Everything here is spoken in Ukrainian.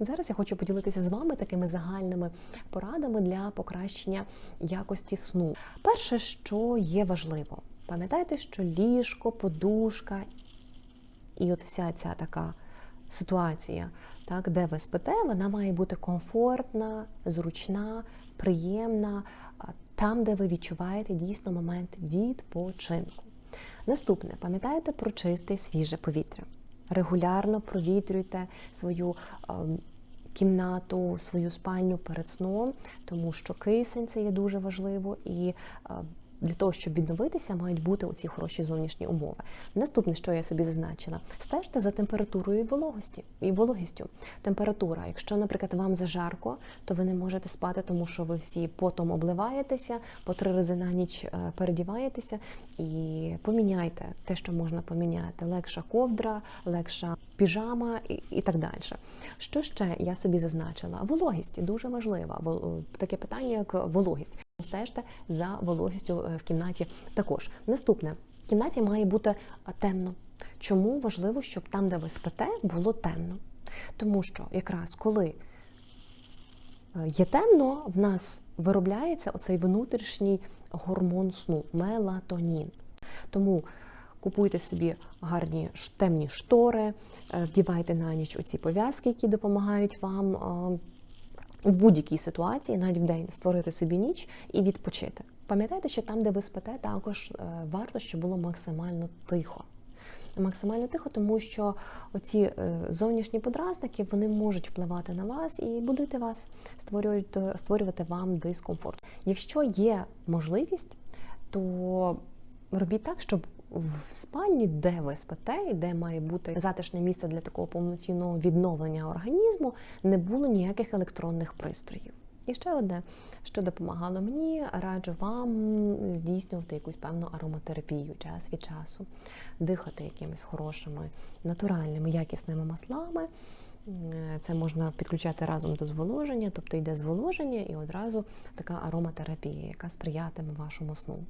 Зараз я хочу поділитися з вами такими загальними порадами для покращення якості сну. Перше, що є важливо, пам'ятайте, що ліжко, подушка і от вся ця така ситуація, так, де ви спите, вона має бути комфортна, зручна, приємна, там, де ви відчуваєте дійсно момент відпочинку. Наступне, пам'ятаєте про чисте свіже повітря. Регулярно провітрюйте свою ем, кімнату, свою спальню перед сном, тому що кисень це є дуже важливо і е, для того, щоб відновитися, мають бути оці хороші зовнішні умови. Наступне, що я собі зазначила, стежте за температурою і вологості і вологістю. Температура, якщо, наприклад, вам зажарко, то ви не можете спати, тому що ви всі потом обливаєтеся, по три рази на ніч е, передіваєтеся і поміняйте те, що можна поміняти. Легша ковдра, легша піжама і, і так далі. Що ще я собі зазначила? Вологість дуже важлива. Вол- Таке питання, як вологість. Стежте за вологістю е, в кімнаті також. Наступне, в кімнаті має бути темно. Чому важливо, щоб там, де ви спите, було темно? Тому що якраз коли е, є темно, в нас виробляється оцей внутрішній гормон сну мелатонін. Тому купуйте собі гарні темні штори, е, вдівайте на ніч оці пов'язки, які допомагають вам е, в будь-якій ситуації, навіть в день, створити собі ніч і відпочити. Пам'ятайте, що там, де ви спите, також е, варто, щоб було максимально тихо. Максимально тихо, тому що оці е, зовнішні подразники вони можуть впливати на вас і будити вас, створювати, створювати вам дискомфорт. Якщо є можливість, то робіть так, щоб в спальні, де ви спите, і де має бути затишне місце для такого повноцінного відновлення організму, не було ніяких електронних пристроїв. І ще одне, що допомагало мені, раджу вам здійснювати якусь певну ароматерапію час від часу, дихати якимись хорошими, натуральними, якісними маслами. Це можна підключати разом до зволоження, тобто йде зволоження і одразу така ароматерапія, яка сприятиме вашому сну.